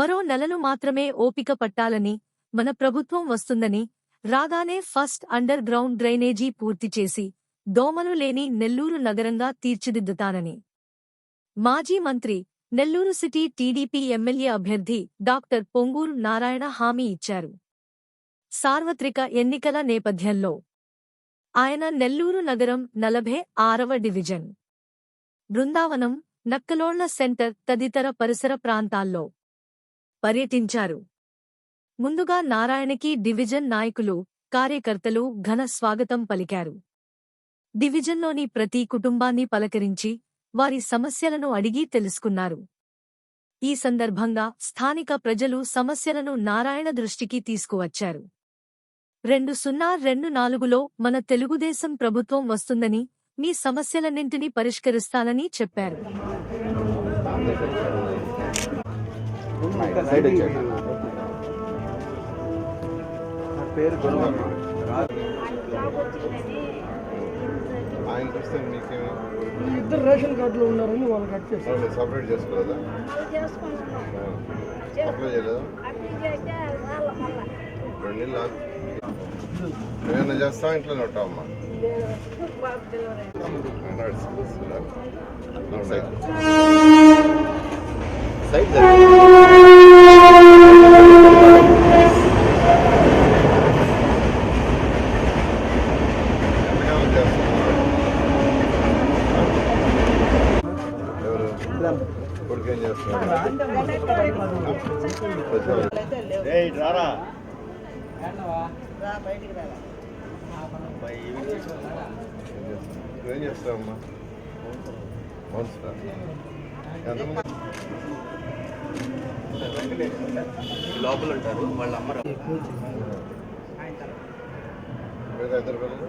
మరో నెలను మాత్రమే ఓపిక పట్టాలని మన ప్రభుత్వం వస్తుందని రాగానే ఫస్ట్ అండర్ గ్రౌండ్ డ్రైనేజీ పూర్తి చేసి దోమలు లేని నెల్లూరు నగరంగా తీర్చిదిద్దుతానని. మాజీ మంత్రి నెల్లూరు సిటీ టీడీపీ ఎమ్మెల్యే అభ్యర్థి డాక్టర్ పొంగూరు నారాయణ హామీ ఇచ్చారు. సార్వత్రిక ఎన్నికల నేపథ్యంలో. ఆయన నెల్లూరు నగరం నలభై ఆరవ డివిజన్. బృందావనం నక్కలోళ్ళ సెంటర్ తదితర పరిసర ప్రాంతాల్లో. పర్యటించారు. ముందుగా నారాయణకి డివిజన్ నాయకులు కార్యకర్తలు ఘన స్వాగతం పలికారు. డివిజన్లోని ప్రతి కుటుంబాన్ని పలకరించి వారి సమస్యలను అడిగి తెలుసుకున్నారు. ఈ సందర్భంగా స్థానిక ప్రజలు సమస్యలను నారాయణ దృష్టికి తీసుకువచ్చారు. రెండు సున్నా రెండు నాలుగులో మన తెలుగుదేశం ప్రభుత్వం వస్తుందని మీ సమస్యలన్నింటినీ పరిష్కరిస్తానని చెప్పారు. సైడ్ వచ్చేయండి. నా పేరు ఆయనకి ఇస్తే మీకేమి ఇద్దరు రేషన్ కార్డులు ఉన్నారని వాళ్ళు కట్ చేశారు. వాళ్ళు సపరేట్ చేసుకోలేదా? అప్లై చేయలేదా? రెండు నెలలు ఆగు. ఏమైనా చేస్తాం ఇంట్లోనే ఉంటామమ్మా సైడ్ ఎవరు కొడుకు ఏం చేస్తావమ్మా లోపల ఉంటారు వాళ్ళ అమ్మ ఇద్దరు పిల్లలు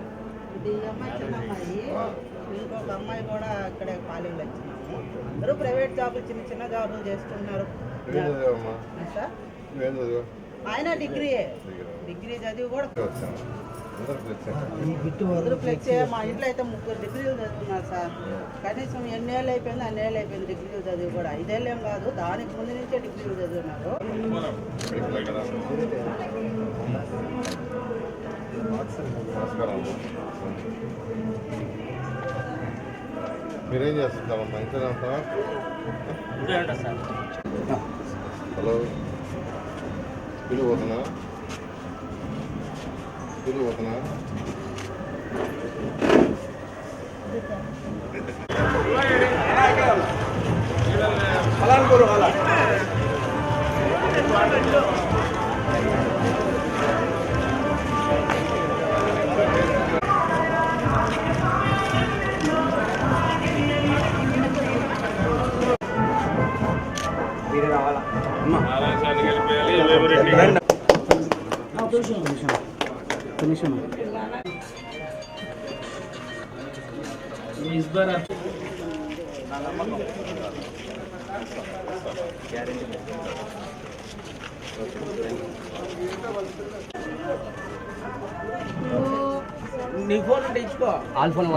ఇంకొక అమ్మాయి కూడా ఇక్కడే కాలేజీలో వచ్చినాము అందరూ ప్రైవేట్ జాబులు చిన్న చిన్న జాబులు చేస్తున్నారు. సార్? ఆయన డిగ్రీయే. డిగ్రీ. డిగ్రీ చదివి కూడా అందరూ ఫ్లెక్స్ మా ఇంట్లో అయితే ముగ్గురు డిగ్రీలు చదువుతున్నారు సార్. కనీసం ఎన్నేళ్ళు అయిపోయింది అన్నేళ్ళు అయిపోయింది డిగ్రీలు చదివి కూడా. ఐదేళ్ళు కాదు దానికి ముందు నుంచే డిగ్రీలు చదివినారు నమస్కారం. మీరేం చేస్తుంటారమ్మా ఇంట్లోనే ఉంటారా హలో. పిలుగు పోతున్నా? పిలుగు పోతున్నా? మీరే రావాలా నీ ఫోన్ ఉంటే ఇచ్చుకో. ఆల్ ఫోన్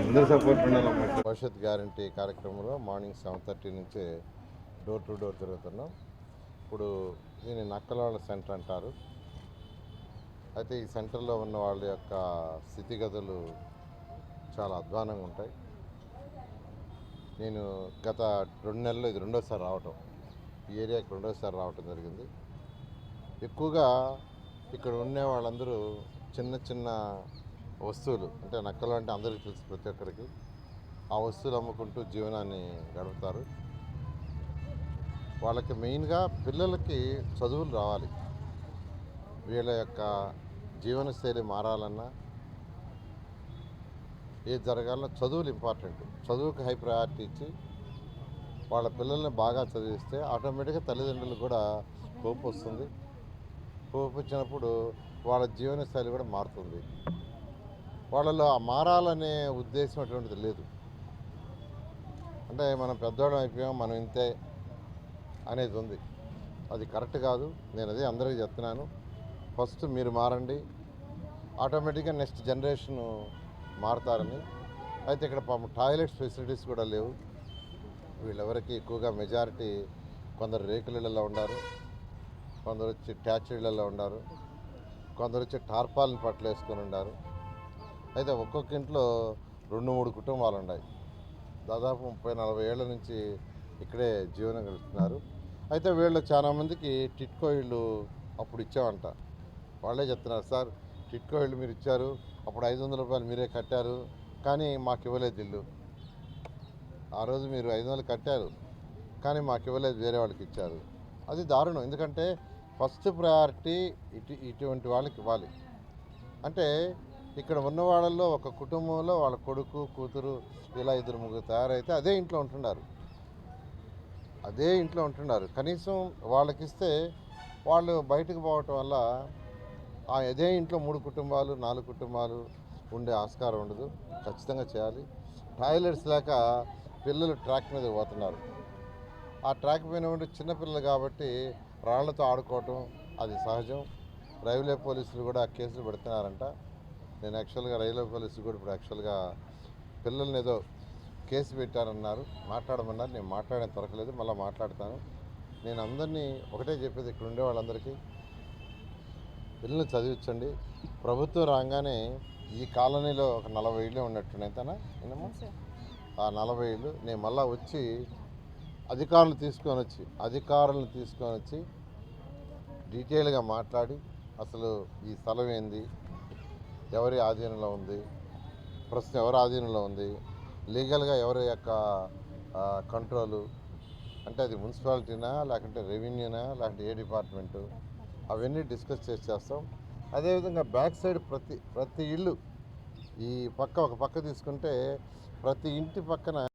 అందరూ సపోర్ట్ ఉండాలమ్మా భవిష్యత్ గ్యారంటీ కార్యక్రమంలో మార్నింగ్ సెవెన్ థర్టీ నుంచే డోర్ టు డోర్ తిరుగుతున్నాం ఇప్పుడు దీన్ని నక్కలవాళ్ళ సెంటర్ అంటారు. అయితే ఈ సెంటర్లో ఉన్న వాళ్ళ యొక్క స్థితిగతులు చాలా అధ్వానంగా ఉంటాయి. నేను గత రెండు నెలలు ఇది రెండోసారి రావటం ఈ ఏరియాకి రెండోసారి రావటం జరిగింది. ఎక్కువగా ఇక్కడ ఉండే వాళ్ళందరూ చిన్న చిన్న వస్తువులు అంటే నక్కలు అంటే అందరికీ తెలుసు ప్రతి ఒక్కరికి ఆ వస్తువులు అమ్ముకుంటూ జీవనాన్ని గడుపుతారు. వాళ్ళకి మెయిన్గా పిల్లలకి చదువులు రావాలి. వీళ్ళ యొక్క జీవనశైలి మారాలన్నా ఏది జరగాలన్నా చదువులు ఇంపార్టెంట్. చదువుకి హై ప్రయారిటీ ఇచ్చి వాళ్ళ పిల్లల్ని బాగా చదివిస్తే ఆటోమేటిక్గా తల్లిదండ్రులు కూడా హోప్ వస్తుంది. హోప్ వచ్చినప్పుడు వాళ్ళ జీవనశైలి కూడా మారుతుంది. వాళ్ళలో ఆ మారాలనే ఉద్దేశం అటువంటిది లేదు. అంటే మనం పెద్దవాళ్ళం అయిపోయాం మనం ఇంతే అనేది ఉంది. అది కరెక్ట్ కాదు. నేను అదే అందరికీ చెప్తున్నాను. ఫస్ట్ మీరు మారండి. ఆటోమేటిక్గా నెక్స్ట్ జనరేషన్ మారతారని. అయితే ఇక్కడ పాపం టాయిలెట్స్ ఫెసిలిటీస్ కూడా లేవు. వీళ్ళెవరికి ఎక్కువగా మెజారిటీ కొందరు రేకులలో ఉన్నారు కొందరు వచ్చి ట్యాచ్ ఉన్నారు కొందరు వచ్చి టార్పాలను పట్లు వేసుకొని ఉన్నారు అయితే ఒక్కొక్క ఇంట్లో రెండు మూడు కుటుంబాలు ఉన్నాయి దాదాపు ముప్పై నలభై ఏళ్ళ నుంచి ఇక్కడే జీవనం గడుపుతున్నారు. అయితే వీళ్ళు చాలామందికి టిట్కో ఇళ్ళు అప్పుడు ఇచ్చామంట. వాళ్ళే చెప్తున్నారు సార్ టిట్కో ఇళ్ళు మీరు ఇచ్చారు అప్పుడు ఐదు వందల రూపాయలు మీరే కట్టారు కానీ మాకు ఇవ్వలేదు ఇల్లు. ఆ రోజు మీరు ఐదు వందలు కట్టారు కానీ మాకు ఇవ్వలేదు వేరే వాళ్ళకి ఇచ్చారు. అది దారుణం ఎందుకంటే ఫస్ట్ ప్రయారిటీ ఇటు ఇటువంటి వాళ్ళకి ఇవ్వాలి. అంటే ఇక్కడ ఉన్న వాళ్ళల్లో ఒక కుటుంబంలో వాళ్ళ కొడుకు కూతురు ఇలా ఇద్దరు ముగ్గురు తయారైతే అదే ఇంట్లో ఉంటున్నారు. అదే ఇంట్లో ఉంటున్నారు. కనీసం వాళ్ళకి ఇస్తే వాళ్ళు బయటకు పోవటం వల్ల అదే ఇంట్లో మూడు కుటుంబాలు నాలుగు కుటుంబాలు ఉండే ఆస్కారం ఉండదు. ఖచ్చితంగా చేయాలి. టాయిలెట్స్ లేక పిల్లలు ట్రాక్ మీద పోతున్నారు. ఆ ట్రాక్ పైన ఉండి చిన్నపిల్లలు కాబట్టి రాళ్ళతో ఆడుకోవటం అది సహజం. రైల్వే పోలీసులు కూడా కేసులు పెడుతున్నారంట. నేను యాక్చువల్గా రైల్వే పోలీసులు కూడా ఇప్పుడు యాక్చువల్గా పిల్లల్ని ఏదో కేసు పెట్టారన్నారు. మాట్లాడమన్నారు. నేను మాట్లాడే దొరకలేదు మళ్ళీ మాట్లాడతాను. నేను అందరినీ ఒకటే చెప్పేది ఇక్కడ ఉండే వాళ్ళందరికీ. పిల్లల్ని చదివించండి. ప్రభుత్వం రాగానే ఈ కాలనీలో ఒక నలభై ఇళ్ళు ఉన్నట్టున్నాయి తన ఆ నలభై ఇళ్ళు. నేను మళ్ళీ వచ్చి అధికారులు తీసుకొని వచ్చి అధికారులను తీసుకొని వచ్చి డీటెయిల్గా మాట్లాడి అసలు ఈ స్థలం ఏంది? ఎవరి ఆధీనంలో ఉంది? ప్రస్తుతం ఎవరి ఆధీనంలో ఉంది? లీగల్గా ఎవరి యొక్క కంట్రోలు? అంటే అది మున్సిపాలిటీనా లేకుంటే రెవెన్యూనా లేకుంటే ఏ డిపార్ట్మెంటు? అవన్నీ డిస్కస్ చేసి చేస్తాం. అదేవిధంగా బ్యాక్ సైడ్ ప్రతి ప్రతి ఇల్లు ఈ పక్క ఒక పక్క తీసుకుంటే ప్రతి ఇంటి పక్కన